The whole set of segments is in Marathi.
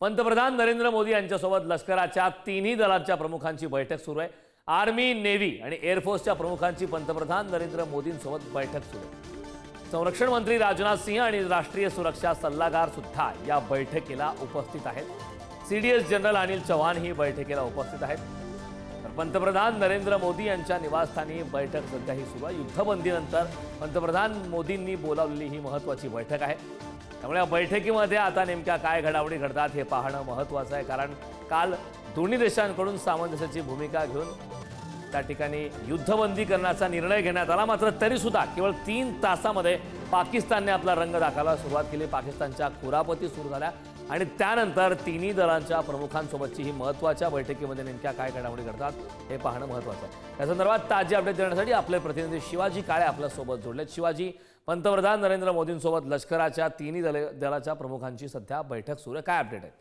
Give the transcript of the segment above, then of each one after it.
पंतप्रधान नरेंद्र मोदी यांच्यासोबत लष्कराच्या तिन्ही दलांच्या प्रमुखांची बैठक सुरू आहे. आर्मी नेव्ही आणि एअरफोर्सच्या प्रमुखांची पंतप्रधान नरेंद्र मोदींसोबत बैठक सुरू आहे. संरक्षण मंत्री राजनाथ सिंह आणि राष्ट्रीय सुरक्षा सल्लागार सुद्धा या बैठकीला उपस्थित आहेत. C D S general Anil Chavan ही बैठकीला उपस्थित आहेत. तर पंतप्रधान नरेंद्र मोदी यांच्या निवासस्थानी बैठक सध्या ही सुरू आहे. युद्धबंदीनंतर पंतप्रधान मोदींनी बोलावलेली ही महत्त्वाची बैठक आहे. त्यामुळे या बैठकीमध्ये आता नेमक्या काय घडामोडी घडतात हे पाहणं महत्त्वाचं आहे. कारण काल दोन्ही देशांकडून सामंजस्याची भूमिका घेऊन त्या ठिकाणी युद्धबंदी करण्याचा निर्णय घेण्यात आला. मात्र तरीसुद्धा केवळ तीन तासामध्ये पाकिस्तानने आपला रंग दाखवायला सुरुवात केली. पाकिस्तानच्या कुरापती सुरू झाल्या. आणि त्यानंतर तिन्ही दलांच्या प्रमुखांसोबतची ही महत्त्वाच्या बैठकीमध्ये नेमक्या काय घडामोडी घडतात हे पाहणं महत्त्वाचं आहे. या संदर्भात ताजी अपडेट देण्यासाठी आपले प्रतिनिधी शिवाजी काळे आपल्यासोबत जोडलेत. शिवाजी पंतप्रधान नरेंद्र मोदींसोबत लष्कराच्या तिन्ही दल दलाच्या प्रमुखांची सध्या बैठक सुरू आहे. काय अपडेट आहेत?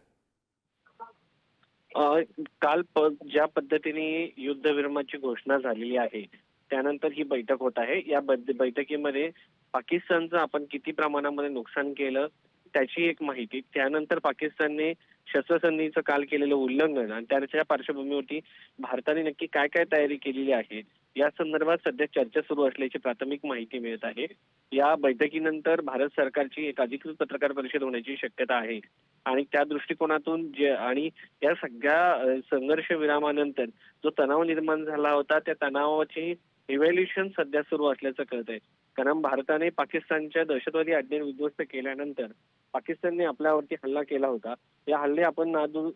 काल ज्या पद्धतीने युद्धविरामाची घोषणा झालेली आहे त्यानंतर ही बैठक होत आहे. या बैठकीमध्ये पाकिस्तानचं आपण किती प्रमाणामध्ये नुकसान केलं त्याची एक माहिती. त्यानंतर पाकिस्तानने शस्त्रसंधीचं काल केलेलं उल्लंघन आणि त्याच्या पार्श्वभूमीवरती भारताने नक्की काय काय तयारी केलेली आहे या संदर्भात सध्या चर्चा सुरू असल्याची प्राथमिक माहिती मिळत आहे. या बैठकीनंतर भारत सरकारची एक अधिकृत पत्रकार परिषद होण्याची शक्यता आहे आणि त्या दृष्टिकोनातून जे आणि या सगळ्या संघर्ष विरामानंतर जो तणाव निर्माण झाला होता त्या तणावाची इव्हॅल्युएशन सध्या सुरू असल्याचं कळत आहे कारण भारताने पाकिस्तानच्या दहशतवादी आज्ञा उद्ध्वस्त केल्यानंतर पाकिस्तानने आपल्यावरती हल्ला केला होता. या हल्ले आपण नादू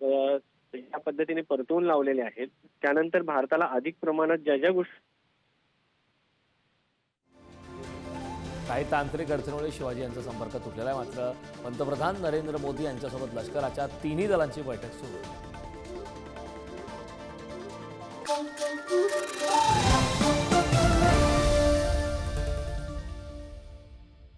या पद्धतीने परतवून लावलेले आहेत. त्यानंतर भारताला अधिक प्रमाणात ज्या ज्या गोष्टी काही तांत्रिक अडचणीमुळे शिवाजी यांचा संपर्क तुटलेला आहे. मात्र पंतप्रधान नरेंद्र मोदी यांच्यासोबत लष्कराच्या तिन्ही दलांची बैठक सुरू. आहे